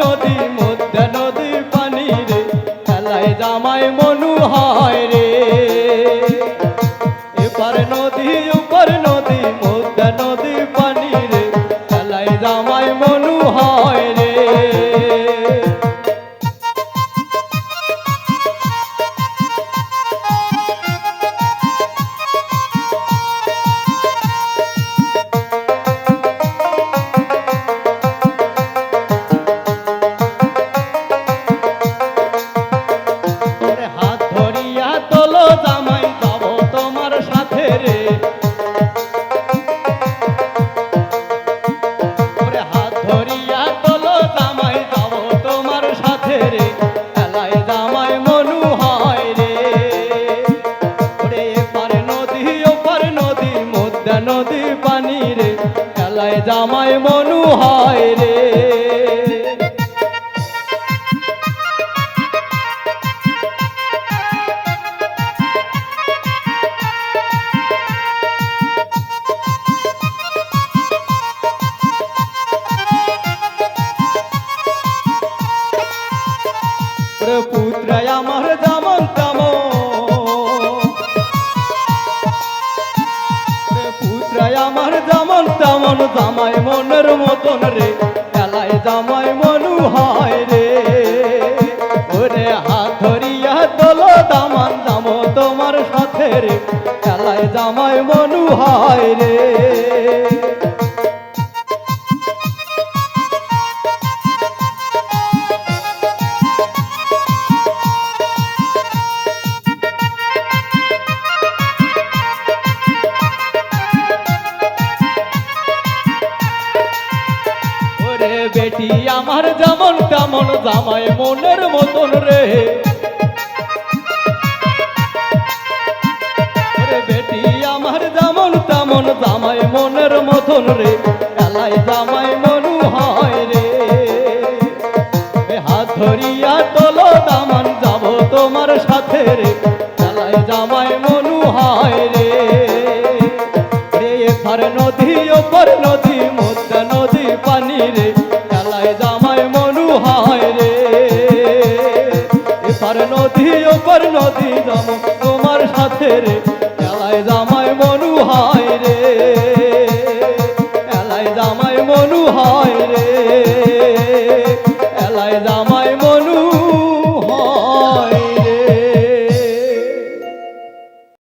নদী মধ্যে নদী পানি রে খেলায় জামাই মনু হয় রে। এবার নদী উপর এলাই জামাই মনু হয় রে। তেমন জামাই মনের মতন রে খেলায় জামাই মনু হয় রে। ওরে হাত ধরিয়া তোলো দামান দাম তোমার সাথে রে খেলায় জামাই মনু হয় রে। ওরে বেটি, আমার যেমন তেমন জামাই মনের মতন রে। বেটি, আমার যেমন তেমন জামাই মনের মতন রে, এলাই জামাই মনু হয় রে। হাত ধরিয়া তোলো দামান যাব তোমার সাথে রে, এলাই জামাই মনু হয় রে। রে এপার নদী নদী মধ্যে নদী আমার নদী, ওপর নদী যাব, তোমার সাথে রে। এলাই জামাই মনু হায় রে। এলাই জামাই মনু হায় রে। এলাই জামাই